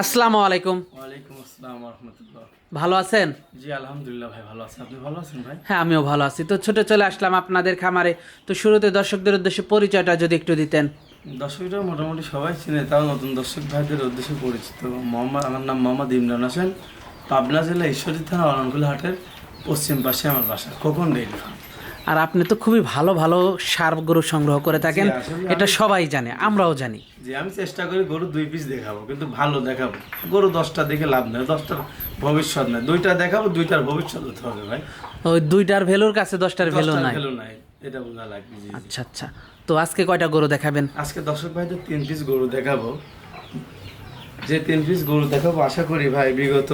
আসসালামু আলাইকুম। ভালো আছেন? জি আলহামদুলিল্লাহ ভাই ভালো আছেন আপনি ভালো আছেন ভাই? হ্যাঁ আমিও ভালো আছি। তো ছোট চলে আসলাম আপনাদের খামারে। তো শুরুতে দর্শকদের উদ্দেশ্যে পরিচয়টা যদি একটু দিতেন। দর্শকরা মোটামুটি সবাই চিনে তাও নতুন দর্শক ভাইদের উদ্দেশ্যে পরিচিত। মোহাম্মদ আমার নাম মোহাম্মদ ইমরান হোসেন। পাবনা জেলা ঈশ্বরী থানা অরণকুল হাটের পশ্চিম পাশে আমার বাসা খোকন ডেইরি ফার্ম। আর আপনি তো খুবই ভালো ভালো সার গরু সংগ্রহ করে থাকেন। এটা সবাই জানে আমরাও জানি। যে আমি চেষ্টা করি গরু দুই পিস দেখাবো কিন্তু ভালো দেখাবো। গরু দশটা দেখে লাভ নেই দশটার ভবিষ্যৎ নাই। দুইটা দেখাবো দুইটার ভবিষ্যৎ হতে হবে ভাই। ওই দুইটার ভ্যালুর কাছে দশটার ভ্যালু নাই? ভ্যালু নাই এটা বোঝা লাগবে। আচ্ছা আচ্ছা। তো আজকে কয়টা গরু দেখাবেন? আজকে দর্শক ভাইদের তিন পিস গরু দেখাবো। যে তিন পিস গরু দেখাবো আশা করি ভাই বিগত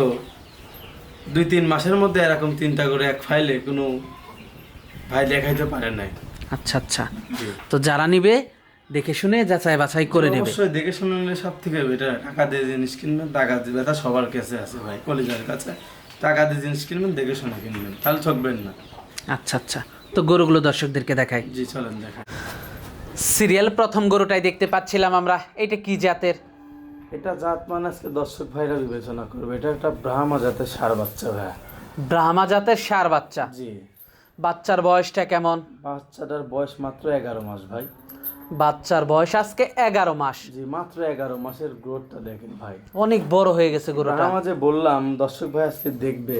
দুই তিন মাসের মধ্যে এরকম তিনটা করে এক ফাইলে কোনো ভাই দেখাইতে পারে নাই। আচ্ছা আচ্ছা। জি। তো যারা নিবে দেখে শুনে যাচাই বাছাই করে নেবে। অবশ্যই দেখে শুনে নিলে সব থেকে বেটার টাকা দিয়ে জিনিস কিনবেন টাকা দিয়ে ব্যথা সবার কাছে আছে ভাই কলিজার কাছে। টাকা দিয়ে জিনিস কিনবেন দেখে শুনে কিনবেন তাহলে ঠকবেন না। আচ্ছা আচ্ছা। তো গরুগুলো দর্শকদেরকে দেখাই। জি চলেন দেখা সিরিয়াল প্রথম গরুটাই দেখতে পাচ্ছিলাম আমরা। এটা কি জাতের? এটা জাত মানে আজকে দর্শক ভাইরা বিবেচনা করবে। এটা একটা ব্রাহ্মা জাতের সার বাচ্চা ভাই। ব্রাহ্মা জাতের সার বাচ্চা। জি। বাচ্চার বয়সটা কেমন? বাচ্চাটার বয়স মাত্র এগারো মাস ভাই। বাচ্চার বয়স আজকে এগারো মাস। জি মাত্র এগারো মাসের গ্রোথটা দেখেন ভাই। অনেক বড় হয়ে গেছে গরুটা। যে বললাম দর্শক ভাই আজকে দেখবে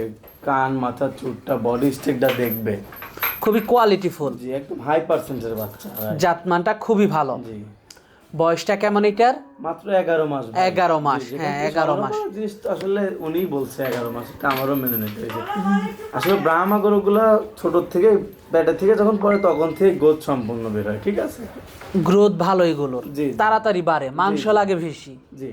কান মাথা চুটটা বডি স্টেকটা দেখবে। খুবই কোয়ালিটি কোয়ালিটিফুল জি একদম হাই পার্সেন্টের বাচ্চা জাতমানটা খুবই ভালো। জি। বয়সটা কেমন এটার? মাত্র এগারো মাস এগারো মাস, হ্যাঁ, এগারো মাস। জিনিস আসলে উনিই বলছে এগারো মাস এটা আমারও মেনে নিতে হয়েছে। আসলে ব্রাহ্মা গরুগুলা ছোট থেকে পেটে থেকে যখন পড়ে তখন থেকে গোদ সম্পূর্ণ বের হয় ঠিক আছে? গ্রোথ ভালো এগুলোর। তাড়াতাড়ি বাড়ে মাংস লাগে বেশি। জি।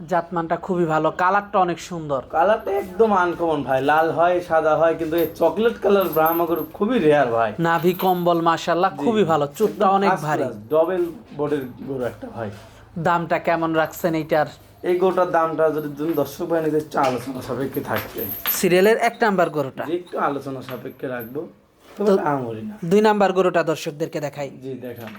জাতমানটা খুবই ভালো কালারটা অনেক সুন্দর। কালারটা একদম আনকমন ভাই লাল হয় সাদা হয় কিন্তু এই চকলেট কালার ব্রাহ্মা গরু খুবই রেয়ার ভাই। নাভি কম্বল মাশাল্লাহ খুবই ভালো চুটটা অনেক ভারী। ডবল বডির গরু একটা ভাই। দামটা কেমন রাখছেন এইটার? এই গরুটার দামটা যদি তুমি দর্শক ভাই নিতে আলোচনা সাপেক্ষে থাকবে। সিরিয়ালের এক নাম্বার গরুটা। একটু আলোচনা সাপেক্ষে রাখব তবে আমরি না। দুই নাম্বার গরুটা দর্শকদেরকে দেখাই। জি দেখান।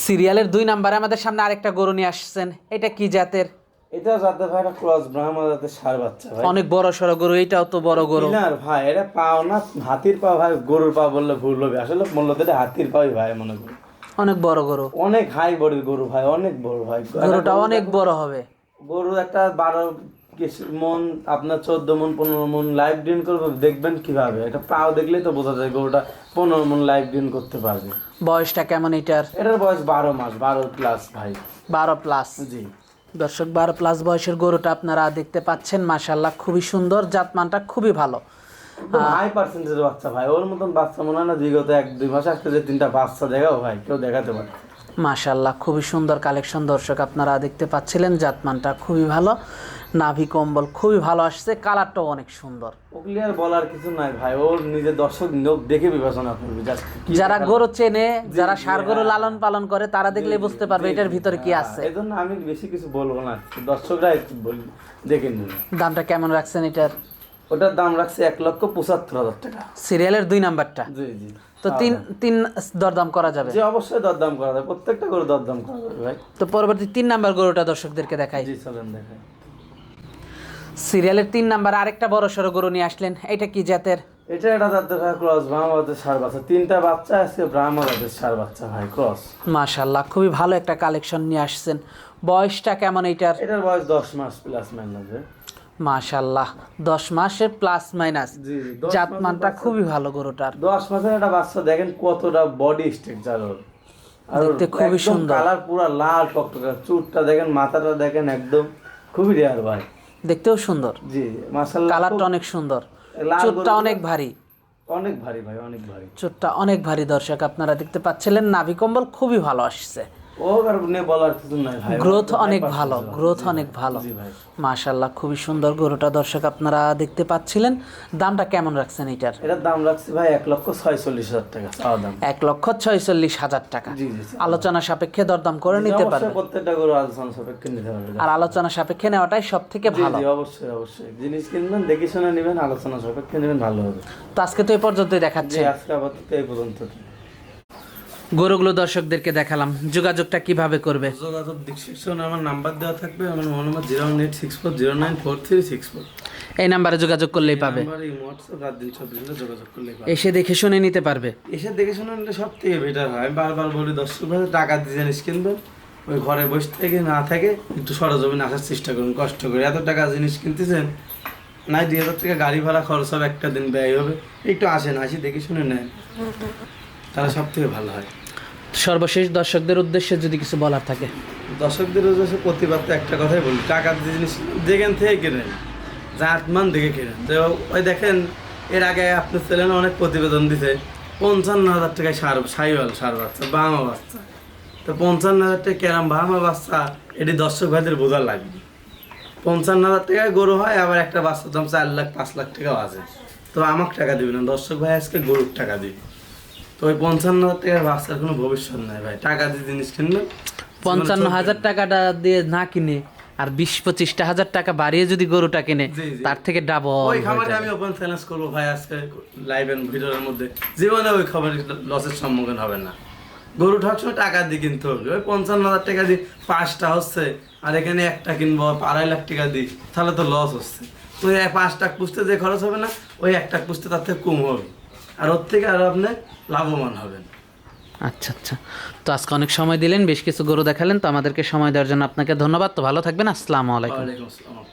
সিরিয়ালের দুই নাম্বারে আমাদের সামনে আরেকটা গরু নিয়ে আসছেন। এটা কি জাতের? এটা যাতে ভাই একটা ক্রস ব্রাহ্মা জাতের সার বাচ্চা ভাই। অনেক বড় সড়ো গরু এটাও তো বড় গরু। কিনার ভাই এটা পাও না হাতির পা ভাই গরুর পা বললে ভুল হবে। আসলে মূলত এটা হাতির পাই ভাই মনে করি। অনেক বড় গরু। অনেক হাই বডির গরু ভাই অনেক বড় ভাই। গরুটা অনেক বড় হবে। গরু একটা বারো মন আপনার চোদ্দ মন পনেরো মন লাইভ ডিন করবে দেখবেন কীভাবে। এটা পাও দেখলেই তো বোঝা যায় গরুটা পনেরো মন লাইভ ডিন করতে পারবে। বয়সটা কেমন এটার? এটার বয়স বারো মাস বারো প্লাস ভাই। বারো প্লাস জি। দর্শক বারো প্লাস বয়সের গরুটা আপনারা দেখতে পাচ্ছেন মাশাল্লাহ খুবই সুন্দর জাতমানটা খুবই ভালো। হাই পার্সেন্টেজ বাচ্চা ভাই ওর মতন বাচ্চা মনে হয় না বিগত এক দুই মাস আজকে যে তিনটা বাচ্চা দেখাও ভাই কেউ দেখাতে পারে। মাশাল্লাহ খুবই সুন্দর কালেকশন দর্শক আপনারা দেখতে পাচ্ছিলেন জাতমানটা খুবই ভালো নাভি কম্বল খুবই ভালো আসছে কালারটাও অনেক সুন্দর। ওগুলি আর বলার কিছু নাই ভাই ওর নিজের দর্শক লোক দেখে বিবেচনা করবে যারা গরু চেনে যারা সার গরু লালন পালন করে তারা দেখলে বুঝতে পারবে এটার ভিতরে কি আছে। এই জন্য আমি বেশি কিছু বলব না দর্শকরা একটু দেখে নিন। দামটা কেমন রাখছেন এটার? ওটার দাম রাখছে এক লক্ষ পঁচাত্তর হাজার টাকা। সিরিয়ালের দুই নাম্বারটা। জি জি। তো তিন তিন দরদাম করা যাবে? অবশ্যই দরদাম করা যায় প্রত্যেকটা করে দরদাম করা যাবে ভাই। তো পরবর্তী তিন নাম্বার গরুটা দর্শকদেরকে দেখাই। জি চলেন দেখাই। সিরিয়ালের তিন নাম্বার আরেকটা বড় সড়ো গরু নিয়ে আসলেন। এটা কি জাতের? এটা এটা জাতের ক্রস ব্রাহ্মণের সার বাচ্চা। তিনটা বাচ্চা আছে ব্রাহ্মণের সার বাচ্চা ভাই ক্রস। মাশাল্লাহ খুবই ভালো একটা কালেকশন নিয়ে আসছেন। বয়সটা কেমন এইটার? এটার বয়স দশ মাস প্লাস মাইনাস মাশাল্লাহ দশ মাসের প্লাস মাইনাস জাতমানটা খুবই ভালো গরুটার। দশ মাসের একটা বাচ্চা দেখেন কতটা বডি স্ট্রাকচার ওর। দেখতে খুবই সুন্দর। কালার পুরো লাল টকটকা চুটটা দেখেন মাথাটা দেখেন একদম খুবই রেয়ার ভাই। দেখতেও সুন্দর। জি মাশাআল্লাহ কালারটা অনেক সুন্দর। অনেক ভারী। অনেক ভারী ভাই অনেক ভারী। চোটটা অনেক ভারী দর্শক আপনারা দেখতে পাচ্ছিলেন নাভি কম্বল খুবই ভালো আসছে। ও আর বলার কিছু নাই ভাই। গ্রোথ অনেক ভালো গ্রোথ অনেক ভালো। মাশাল্লাহ খুবই সুন্দর গরুটা দর্শক আপনারা দেখতে পাচ্ছিলেন। দামটা কেমন রাখছেন এটার? এটার দাম রাখছি ভাই এক লক্ষ ছয়চল্লিশ হাজার টাকা দাম। এক লক্ষ ছয়চল্লিশ হাজার টাকা। আলোচনা সাপেক্ষে দরদাম করে নিতে পারবে প্রত্যেকটা গরু আলোচনা সাপেক্ষে নিতে পারবে আর আলোচনা সাপেক্ষে নেওয়াটাই সব থেকে ভালো। অবশ্যই অবশ্যই। জিনিস কিনবেন দেখে শুনে নেবেন আলোচনা সাপেক্ষে নেবেন ভালো হবে। তো আজকে তো এই পর্যন্তই দেখাচ্ছে। আজকে আপাতত এই পর্যন্ত গরুগুলো দর্শকদেরকে দেখালাম। যোগাযোগটা কীভাবে করবে? যোগাযোগ ডিসক্রিপশন আমার নাম্বার দেওয়া থাকবে আমার mobile number zero eight six four zero nine four three six four. এই নাম্বারে যোগাযোগ করলেই পাবে। এসে দেখে শুনে নিতে পারবে। এসে দেখে শুনে নিলে সব থেকে বেটার হয়। আমি বারবার বলি দর্শক ভাই টাকা দিয়ে জিনিস কিনবেন ওই ঘরে বসে থেকে না থাকে একটু সরজমিন আসার চেষ্টা করুন কষ্ট করে। এত টাকা জিনিস কিনতেছেন নাই দুই হাজার টাকা গাড়ি ভাড়া খরচ হবে একটা দিন ব্যয় হবে। একটু আসেন আসি দেখে শুনে নেন। তাহলে সব থেকে ভালো হয়। সর্বশেষ দর্শকদের উদ্দেশ্যে যদি কিছু বলার থাকে। দর্শকদের উদ্দেশ্যে প্রতিবাদ একটা কথাই বলি, টাকা দিয়ে জিনিস যেখান থেকে কেনেন জাতমান দেখে কেনেন। তো ওই দেখেন, এর আগে আপনি ছিলেন, অনেক প্রতিবেদন দিতে পঞ্চান্ন হাজার টাকায় সার, সাইওয়াল সার বাচ্চা, বামা বাচ্চা। তো পঞ্চান্ন হাজার টাকা কেরাম বামা বাচ্চা, এটি দর্শক ভাইদের বোঝা লাগবে। পঞ্চান্ন হাজার টাকায় গরু হয়, আবার একটা বাচ্চার দাম চার লাখ, পাঁচ লাখ টাকাও আছে। তো আমাকে টাকা দিবে না, দর্শক ভাই আজকে গরুর টাকা দিবে। তো ওই পঞ্চান্ন হাজার টাকার বাচ্চার কোনো ভবিষ্যৎ নাই ভাই। টাকা দিয়ে জিনিস কিনবেন পঞ্চান্ন হাজার টাকাটা দিয়ে না কিনে আর বিশ পঁচিশটা হাজার টাকা বাড়িয়ে যদি গরুটা কিনে। তার থেকে ডাবল ওই খাবারে আমি ওপেন চ্যালেঞ্জ করব ভাই আজকে লাইভ এন্ড ভিডিওর মধ্যে। জীবনে ওই খাবারের লসের সম্মুখীন হবে না। গরু ঠকসময় টাকা দিয়ে কিনতে হবে। ওই পঞ্চান্ন হাজার টাকা দিয়ে পাঁচটা হচ্ছে আর এখানে একটা কিনবো আড়াই লাখ টাকা দিই তাহলে তো লস হচ্ছে। তো পাঁচটা পুষতে যে খরচ হবে না ওই একটা পুষতে তার থেকে কম হবে। আর ওর থেকে আরও আপনি লাভবান হবেন। আচ্ছা আচ্ছা। তো আজকে অনেক সময় দিলেন বেশ কিছু গরু দেখালেন তো আমাদেরকে সময় দেওয়ার জন্য আপনাকে ধন্যবাদ। তো ভালো থাকবেন আসসালামু আলাইকুম। আসসালাম।